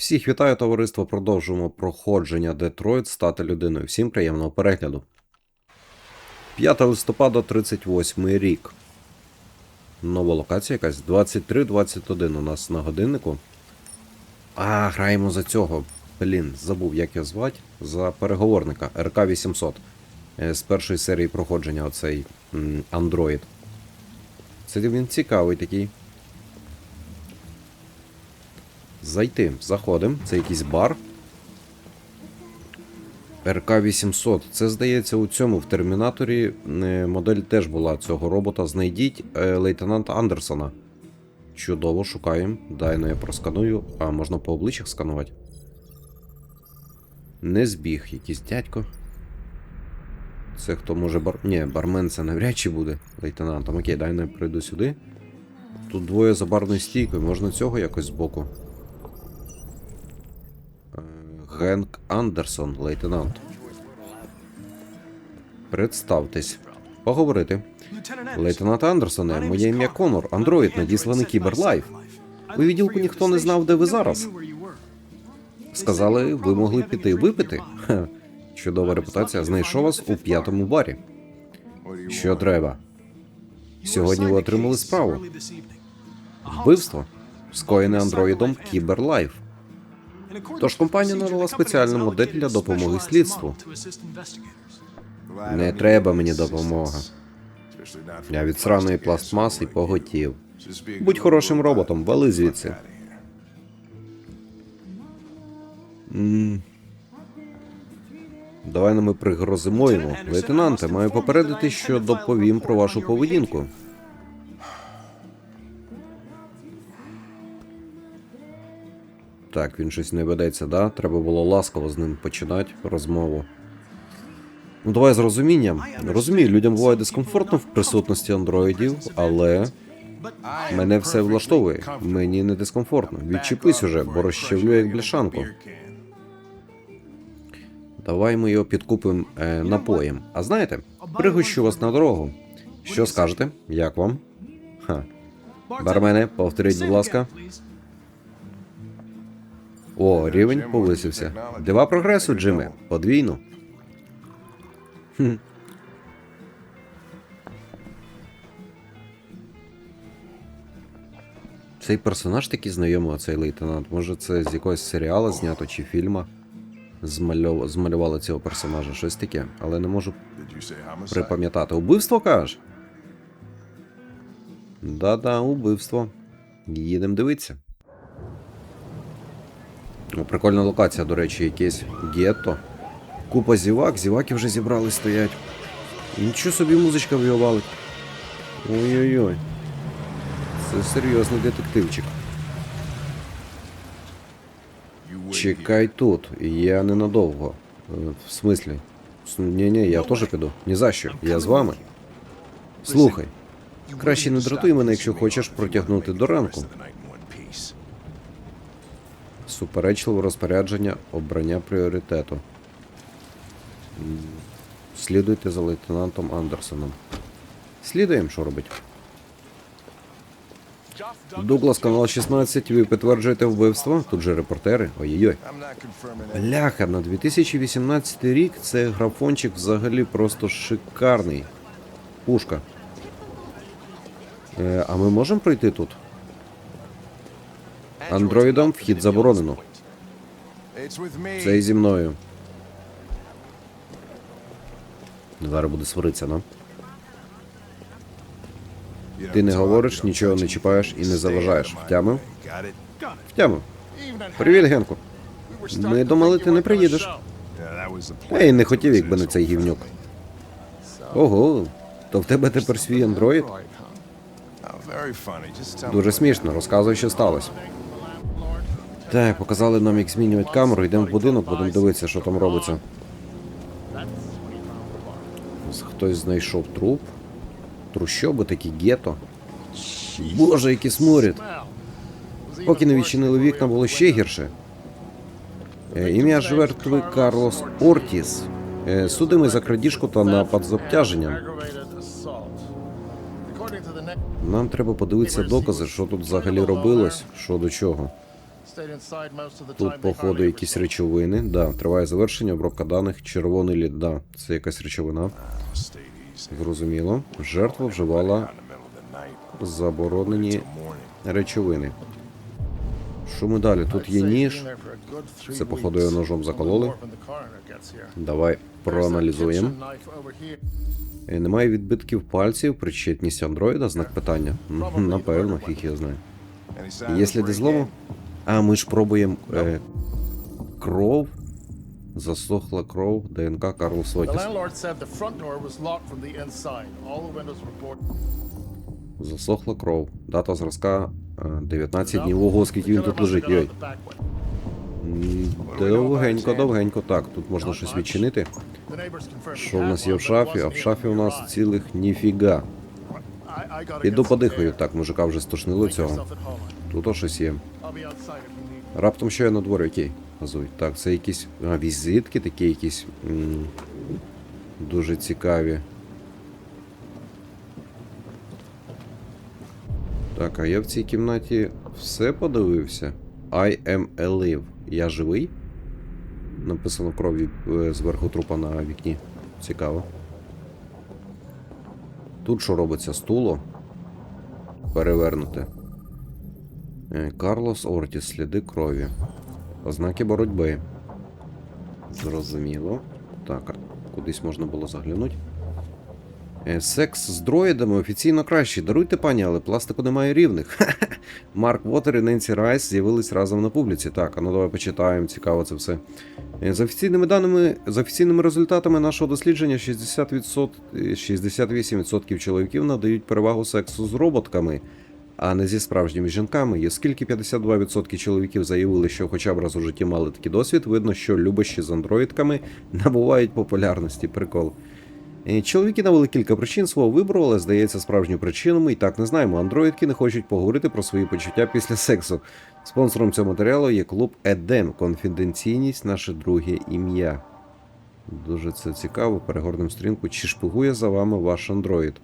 Всіх вітаю, товариство. Продовжуємо проходження Детройт стати людиною. Всім приємного перегляду. 5 листопада 38 рік. Нова локація якась. 23.21 у нас на годиннику. А, граємо за цього. Блін, забув, як його звати. За переговорника РК-800. Е, З першої серії проходження оцей Android. Це він цікавий такий. Зайти. Заходимо. Це якийсь бар. РК-800. Це здається у цьому в термінаторі е, модель теж була цього робота. Знайдіть е, лейтенанта Андерсона. Чудово, шукаємо. Дай ну я просканую. А, можна по обличчях сканувати. Не збіг, якийсь дядько. Це хто може бар. Ні, бармен це навряд чи буде лейтенантом. Окей, дай ну я прийду сюди. Тут двоє за барною стійкою, можна цього якось збоку. Генк Андерсон, лейтенант. Представтесь. Поговорити. Лейтенант Андерсоне, моє ім'я Конор, андроїд, надісланий Кіберлайф. У відділку ніхто не знав, де ви зараз. Сказали, ви могли піти випити. Ха, чудова репутація. Знайшов вас у п'ятому барі. Що треба? Сьогодні ви отримали справу. Вбивство, скоєне андроїдом Кіберлайф. Тож компанія надала спеціальну модель для допомоги слідству. Не треба мені допомога. Я від сраної пластмаси поготів. Будь хорошим роботом, вали звідси. М. Давай ми пригрозимо йому. Лейтенанте, маю попередити, що доповім про вашу поведінку. Так, він щось не ведеться, да? Треба було ласково з ним починати розмову. Ну, давай з розумінням. Розумію, людям буває дискомфортно в присутності андроїдів, але мене все влаштовує. Мені не дискомфортно. Відчепись уже, бо розчавлю як бляшанку. Давай ми його підкупимо е, напоєм. А знаєте, пригощу вас на дорогу. Що скажете? Як вам? Ха. Бармене, повторіть, будь ласка. О, рівень повисився. Дива прогресу, Джиме. Подвійно. Цей персонаж такий знайомий, цей лейтенант. Може, це з якогось серіалу знято чи фільма. Змальов... Змалювали цього персонажа, щось таке, але не можу припам'ятати. Убивство кажеш? Да-да, убивство. Їдемо дивитися. Прикольна локація, до речі, якесь гетто. Купа зівак, зіваки вже зібрались стоять. Нічого собі музичка в'явалить. Ой-ой-ой. Це серйозний детективчик. Чекай тут, я ненадовго. Е, В смислі? Ні, ні, я теж піду. Ні за що. Я з вами. Слухай, краще не дратуй мене, якщо хочеш протягнути до ранку. Суперечливе розпорядження обрання пріоритету. Слідуйте за лейтенантом Андерсоном. Слідуємо, що робить. Дуглас, канал 16, ви підтверджуєте вбивство? Тут же репортери. Ой-ой-ой. Бляха, на 2018 рік це графончик взагалі просто шикарний. Пушка. Е, а ми можемо пройти тут? Андроїдом вхід заборонено. Це і зі мною. Зараз буде сваритися, ну. Ти не говориш, нічого не чіпаєш і не заважаєш. Втямив? Втямив. Привіт, Генку. Ми думали, ти не приїдеш. Ей, не хотів, якби не цей гівнюк. Ого, то в тебе тепер свій андроїд? Дуже смішно, розказуй, що сталося. Так, показали нам, як змінювати камеру, йдемо в будинок, будемо дивитися, що там робиться. Хтось знайшов труп. Трущоби такі гетто. Боже, який сморід. Поки не відчинили вікна, було ще гірше. Е, Ім'я жертви Карлос Ортіс. Е, Судимий за крадіжку та напад з обтяженням. Нам треба подивитися докази, що тут взагалі робилось, що до чого. Тут, походу, якісь речовини. Да, триває завершення, обробка даних, червоний лід. Да, це якась речовина. Зрозуміло. Жертва вживала заборонені речовини. Що ми далі? Тут є ніж. Це, походу, його ножом закололи. Давай проаналізуємо. Е, Немає відбитків пальців, причетність андроїда, знак питання. Напевно, фіг я знаю. Є сліди злому? А, ми ж пробуємо е, кров. Засохла кров, ДНК Карл Сотіс. Засохла кров. Дата зразка е, 19 днів. Ого, скільки він тут лежить. Йой. Довгенько, довгенько. Так, тут можна щось відчинити. Що в нас є в шафі? А в шафі у нас цілих ніфіга. Піду подихаю. Так, мужика вже стошнило цього. Тут о щось є. Раптом що я на дворі, окей. Газуй. Так, це якісь а, візитки, такі якісь м, дуже цікаві. Так, а я в цій кімнаті все подивився. I am alive. Я живий? Написано кров'ю е, зверху трупа на вікні. Цікаво. Тут що робиться? Стуло? Перевернути. Карлос Ортіс, сліди крові. Ознаки боротьби. Зрозуміло. Так, кудись можна було заглянути. Е, Секс з дроїдами офіційно кращий. Даруйте, пані, але пластику немає рівних. Марк Вотер і Ненсі Райс з'явились разом на публіці. Так, а ну давай почитаємо, цікаво це все. Е, За офіційними даними, за офіційними результатами нашого дослідження, 60%, е, 68% чоловіків надають перевагу сексу з роботками, а не зі справжніми жінками. І оскільки 52% чоловіків заявили, що хоча б раз у житті мали такий досвід, видно, що любощі з андроїдками набувають популярності. Прикол. Е, Чоловіки навели кілька причин свого вибору, але здається, справжню причину ми і так не знаємо. Андроїдки не хочуть поговорити про свої почуття після сексу. Спонсором цього матеріалу є клуб Едем. Конфіденційність наше друге ім'я. Дуже це цікаво. Перегорнемо сторінку. Чи шпигує за вами ваш андроїд?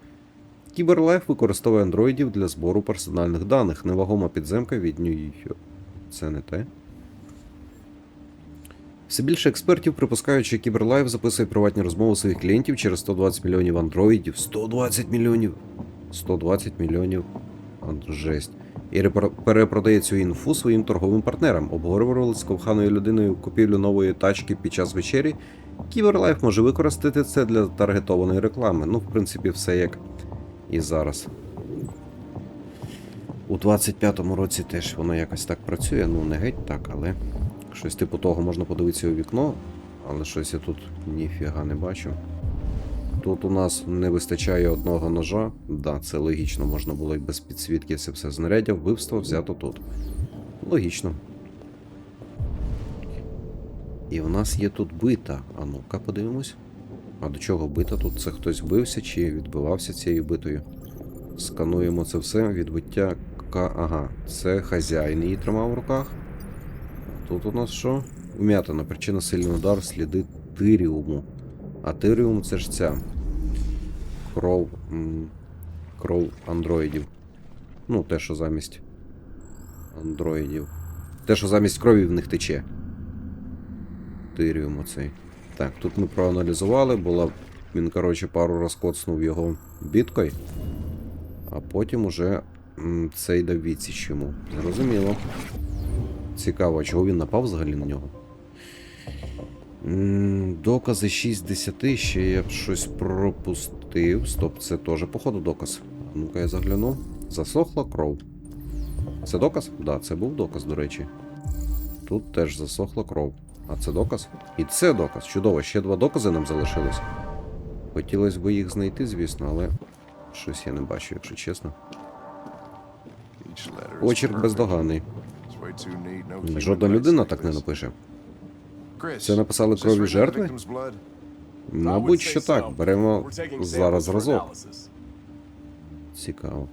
Кіберлайф використовує андроїдів для збору персональних даних. Невагома підземка від Нью-Йорк. Це не те. Все більше експертів припускають, що Кіберлайф записує приватні розмови своїх клієнтів через 120 мільйонів андроїдів. 120 мільйонів! 120 мільйонів. Жесть. І перепродає цю інфу своїм торговим партнерам. Обговорювали з коханою людиною купівлю нової тачки під час вечері. Кіберлайф може використати це для таргетованої реклами. Ну, в принципі, все як і зараз. У 25-му році теж воно якось так працює. Ну, не геть так, але щось типу того можна подивитися у вікно, але щось я тут ніфіга не бачу. Тут у нас не вистачає одного ножа. Да, це логічно, можна було і без підсвітки це все знаряддя, вбивство взято тут. Логічно. І в нас є тут бита. А ну-ка подивимось. А до чого бита? Тут це хтось бився чи відбивався цією битою. Скануємо це все. Відбиття К. Ага, це хазяїн її тримав в руках. Тут у нас що? Вм'ятина. Причина сильний удар, сліди тиріуму. А тиріум це ж ця. Кров. Кров андроїдів. Ну, те, що замість андроїдів. Те, що замість крові в них тече. Тиріум оцей. Так, тут ми проаналізували, була. Він, коротше, пару раз коцнув його біткою. А потім уже цей дав відсіч йому. Зрозуміло. Цікаво, чого він напав взагалі на нього? Докази 6 з 10, ще я б щось пропустив. Стоп, це теж, походу, доказ. Ну-ка я загляну. Засохла кров. Це доказ? Так, да, це був доказ, до речі. Тут теж засохла кров. А це доказ? І це доказ. Чудово, ще два докази нам залишилось. Хотілося б їх знайти, звісно, але щось я не бачу, якщо чесно. Очерк бездоганний. Жодна людина так не напише. Це написали крові жертви? Мабуть, що так. Беремо зараз зразок. Цікаво.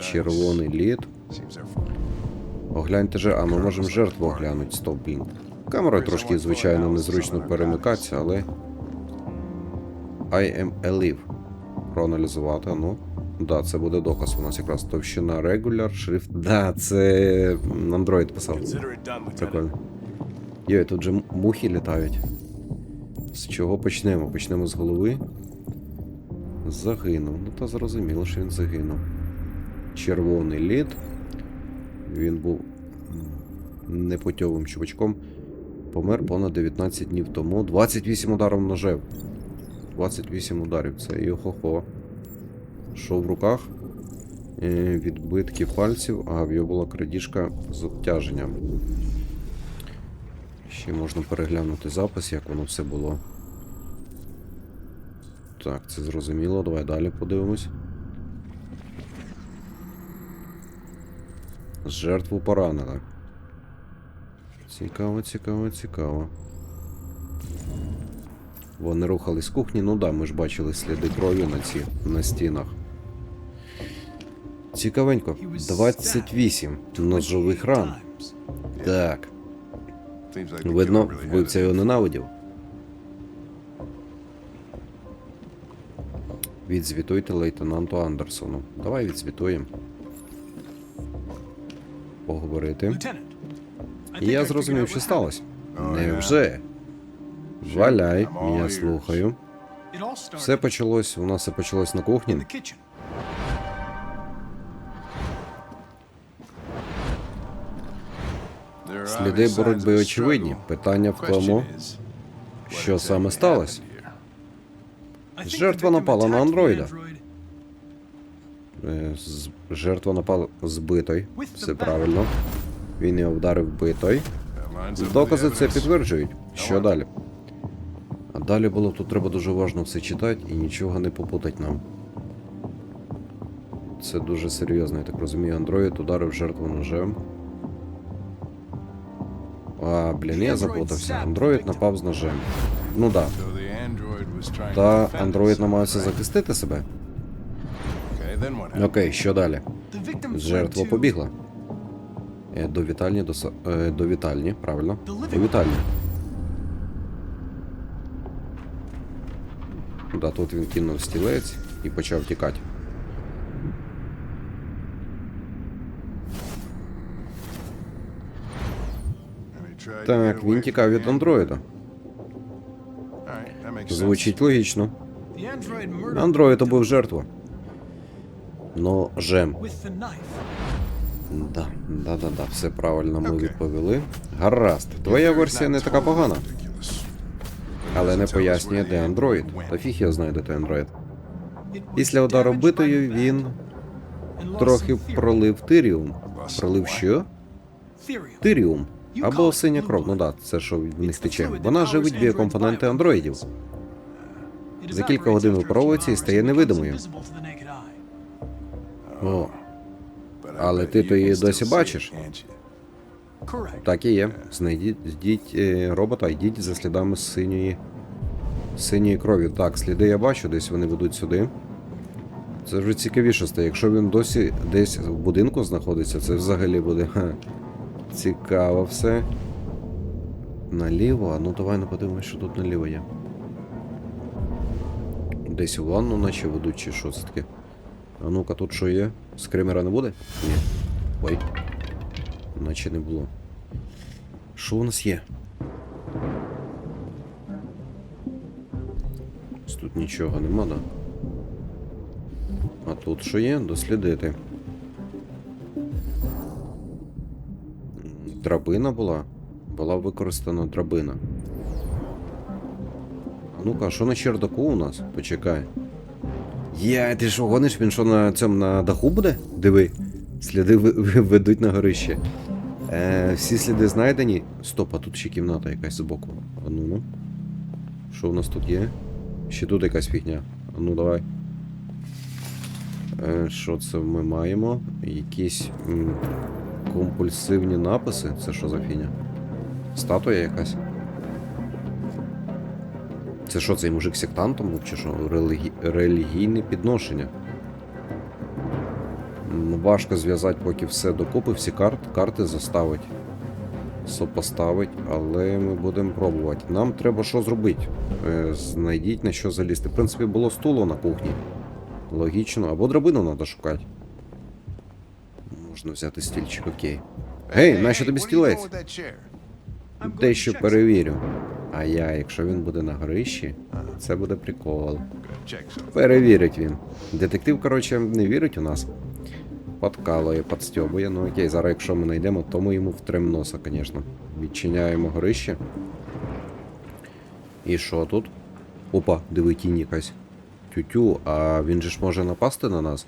Червоний лід. Огляньте же, а ми можемо жертву оглянути. Стоп, блін. Камерою трошки, звичайно, незручно перемикатися, але. I am alive. Проаналізувати, ну. Да, це буде доказ. У нас якраз товщина регуляр, шрифт. Да, це Android писав. Прикольно. Йой, тут же мухи літають. З чого почнемо? Почнемо з голови. Загинув. Ну та зрозуміло, що він загинув. Червоний лід. Він був непутьовим чувачком. Помер понад 19 днів тому. 28 ударів ножем. 28 ударів. Це і хо-хо. Що в руках? Е, Відбитки пальців, а в його була крадіжка з обтяженням. Ще можна переглянути запис, як воно все було. Так, це зрозуміло. Давай далі подивимось. Жертву поранили. Цікаво, цікаво, цікаво. Вони рухались з кухні, ну да, ми ж бачили сліди крові на, ці, на стінах. Цікавенько. 28 ножових ран. Так. Видно, вбивця його ненавидів. Відзвітуйте лейтенанту Андерсону. Давай відзвітуємо. Поговорити. І я зрозумів, що сталося. Oh, Невже? Валяй, я слухаю. Все почалось, у нас все почалось на кухні. Сліди боротьби очевидні. Питання в тому, що саме сталося. Жертва напала на андроїда. Е, Жертва напала збитой. Все правильно. Він його вдарив битой. Докази це підтверджують. Що далі? А далі було тут треба дуже уважно все читати і нічого не попутать нам. Це дуже серйозно, я так розумію. Андроїд ударив жертву ножем. А, блін, я запутався. Андроїд напав з ножем. Ну да. Та андроїд намагався захистити себе. Окей, що далі? Жертва побігла. Е, До вітальні, до, е, до вітальні, правильно. До вітальні. Да, тут він кинув стілець і почав тікати. Так, він тікав від андроїда. Звучить логічно. Андроїд убив жертву. Ножем. Да, да, да, да, все правильно ми відповіли. Гаразд, твоя версія не така погана, але не пояснює, де андроїд. Та фіг я знаю, де той андроїд. Після удару битою він трохи пролив тиріум. Пролив що? Тиріум. Або синя кров, ну да, це що в них тече. Вона живить біокомпоненти андроїдів. За кілька годин випаровується і стає невидимою. О, Але ти то її досі бачиш? Так і є. Знайдіть йдіть, е, робота, йдіть за слідами синьої. Синьої крові. Так, сліди я бачу, десь вони ведуть сюди. Це вже цікавіше стає. Якщо він досі десь в будинку знаходиться, це взагалі буде ха, цікаво все. Наліво, ну давай не подивимось, що тут наліво є. Десь у ванну наче ведуть, чи що це таке. А ну-ка, тут що є? Скримера не буде? Ні. Ой. Наче не було. Що у нас є? Тут нічого нема, да? А тут що є? Дослідити. Драбина була. Була використана драбина. А ну-ка, що на чердаку у нас? Почекай. Є, ти що, гониш? Він що на цьому на даху буде? Диви. Сліди ведуть на горище. Е, всі сліди знайдені. Стоп, а тут ще кімната якась збоку. А ну ну. Що у нас тут є? Ще тут якась фігня. А ну давай. Е, що це ми маємо? Якісь м, компульсивні написи. Це що за фігня? Статуя якась? Це що, цей мужик сектантом був чи що? Релігі... Релігійне підношення. Важко зв'язати поки все докупи, всі карт, карти заставить. Сопоставить, але ми будемо пробувати. Нам треба що зробити? Е, знайдіть на що залізти. В принципі, було стуло на кухні. Логічно. Або драбину треба шукати. Можна взяти стільчик, окей. Гей, нащо тобі стілець? Дещо перевірю. А я, якщо він буде на горищі, це буде прикол. Перевірить він. Детектив, коротше, не вірить у нас. Подкалує, подстьобує. Ну окей, зараз якщо ми знайдемо, то ми йому втрем носа, звісно. Відчиняємо горище. І що тут? Опа, диви тінь якась. Тютю, а він же ж може напасти на нас?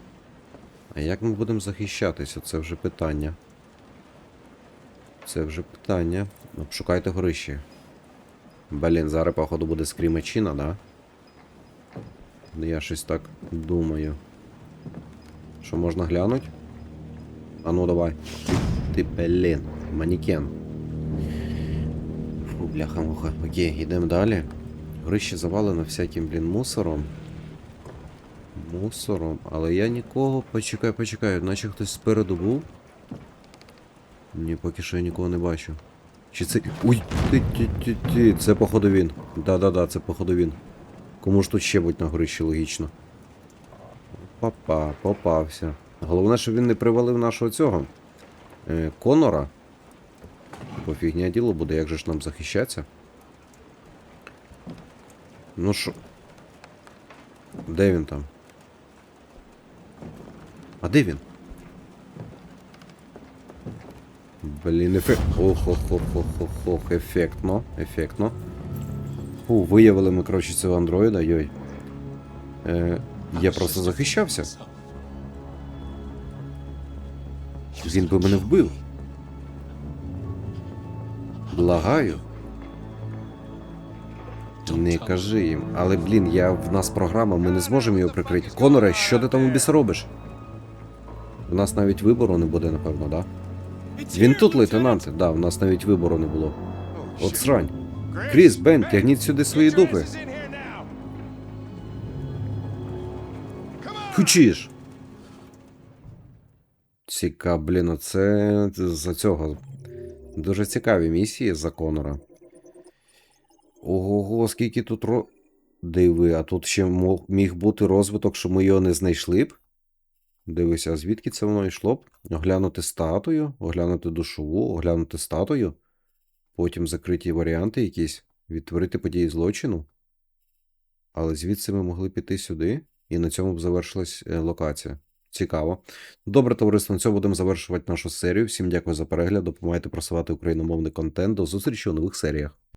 А як ми будемо захищатися? Це вже питання. Це вже питання. Обшукайте горище. Блін, зараз, походу, буде скрімачина, да? Я щось так думаю. Що можна глянути? А ну давай. Ти, блін, манікен. Фу, бляха-муха. Окей, йдемо далі. Горище завалено всяким, блін, мусором. Мусором, але я нікого. Почекай, почекай, наче хтось спереду був. Ні, поки що я нікого не бачу. Чи це. Ой, ти, ти, ти, ти. Це походу він. Да-да-да, це походу він. Кому ж тут ще будь на горищі логічно. Папа, попався. Головне, щоб він не привалив нашого цього. Е, Конора. Бо фігня діло буде, як же ж нам захищатися. Ну що. Де він там? А де він? Блін, ефект. Ох-ох-ох-ох-ох, ефектно, ефектно. Фу, виявили ми, коротше, цього андроїда, йой. Е, я просто захищався. Він би мене вбив. Благаю. Не кажи їм. Але, блін, я в нас програма, ми не зможемо його прикрити. Коноре, що ти там у біса робиш? У нас навіть вибору не буде, напевно, да? Він тут, лейтенанте. Да, у нас навіть вибору не було. От срань. Кріс, Бен, тягніть сюди свої дупи. Хучиш. Цікаво, блін, оце за цього. Дуже цікаві місії за Конора. Ого, скільки тут ро. Диви, а тут ще міг бути розвиток, що ми його не знайшли б. Дивися, звідки це воно йшло б? Оглянути статую, оглянути душову, оглянути статую. Потім закриті варіанти якісь, відтворити події злочину. Але звідси ми могли піти сюди, і на цьому б завершилась е, локація. Цікаво. Добре, товариство, на цьому будемо завершувати нашу серію. Всім дякую за перегляд. Допомагайте просувати україномовний контент. До зустрічі у нових серіях.